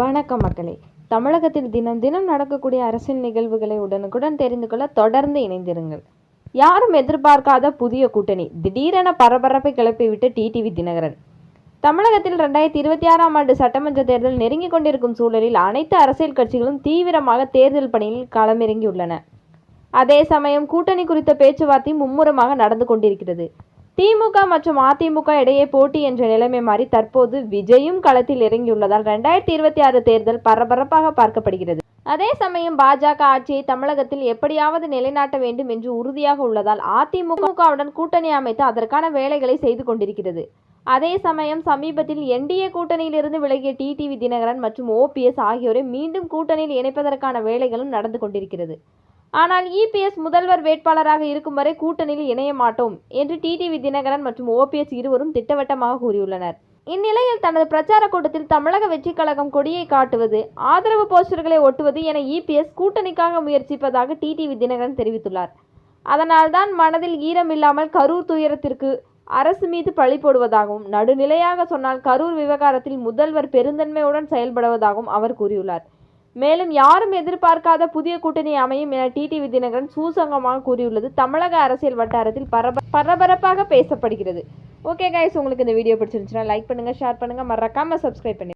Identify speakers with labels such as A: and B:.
A: வணக்கம் மக்களே. தமிழகத்தில் தினம் தினம் நடக்கக்கூடிய அரசியல் நிகழ்வுகளை உடனுக்குடன் தெரிந்து கொள்ள தொடர்ந்து இணைந்திருங்கள். யாரும் எதிர்பார்க்காத புதிய கூட்டணி. திடீரென பரபரப்பை கிளப்பிவிட்டு டிடிவி தினகரன். தமிழகத்தில் ரெண்டாயிரத்தி இருபத்தி ஆறாம் ஆண்டு சட்டமன்ற தேர்தல் நெருங்கிக் கொண்டிருக்கும் சூழலில் அனைத்து அரசியல் கட்சிகளும் தீவிரமாக தேர்தல் பணியில் களமிறங்கியுள்ளன. அதே சமயம் கூட்டணி குறித்த பேச்சுவார்த்தை மும்முரமாக நடந்து கொண்டிருக்கிறது. திமுக மற்றும் அதிமுக இடையே போட்டி என்ற நிலைமை மாறி தற்போது விஜயும் களத்தில் இறங்கியுள்ளதால் ரெண்டாயிரத்தி இருபத்தி ஆறு தேர்தல் பரபரப்பாக பார்க்கப்படுகிறது. அதே சமயம் பாஜக ஆட்சியை தமிழகத்தில் எப்படியாவது நிலைநாட்ட வேண்டும் என்று உறுதியாக உள்ளதால் அதிமுகவுடன் கூட்டணி அமைத்து அதற்கான வேலைகளை செய்து கொண்டிருக்கிறது. அதே சமயம் சமீபத்தில் என்டிஏ கூட்டணியிலிருந்து விலகிய டிடிவி தினகரன் மற்றும் ஓபிஎஸ் ஆகியோரை மீண்டும் கூட்டணியில் இணைப்பதற்கான வேலைகளும் நடந்து கொண்டிருக்கிறது. ஆனால் இபிஎஸ் முதல்வர் வேட்பாளராக இருக்கும் வரை கூட்டணியில் இணைய மாட்டோம் என்று டிடிவி தினகரன் மற்றும் ஓபிஎஸ் இருவரும் திட்டவட்டமாக கூறியுள்ளனர். இந்நிலையில் தனது பிரச்சார கூட்டத்தில் தமிழக வெற்றிக் கழகம் கொடியை காட்டுவது ஆதரவு போஸ்டர்களை ஒட்டுவது என இபிஎஸ் கூட்டணிக்காக முயற்சிப்பதாக டிடிவி தினகரன் தெரிவித்துள்ளார். அதனால்தான் மனதில் ஈரம் இல்லாமல் கரூர் துயரத்திற்கு அரசு மீது பழி போடுவதாகவும் நடுநிலையாக சொன்னால் கரூர் விவகாரத்தில் முதல்வர் பெருந்தன்மையுடன் செயல்படுவதாகவும் அவர் கூறியுள்ளார். மேலும் யாரும் எதிர்பார்க்காத புதிய கூட்டணி அமையும் என டிடிவி தினகரன் சூசங்கமாக கூறியுள்ளது. தமிழக அரசியல் வட்டாரத்தில் பரப பரபரப்பாக பேசப்படுகிறது. ஓகே கைஸ் உங்களுக்கு இந்த வீடியோ பிடிச்சிருந்துச்சுன்னா லைக் பண்ணுங்க ஷேர் பண்ணுங்க. மறக்காம சப்ஸ்கிரைப் பண்ணி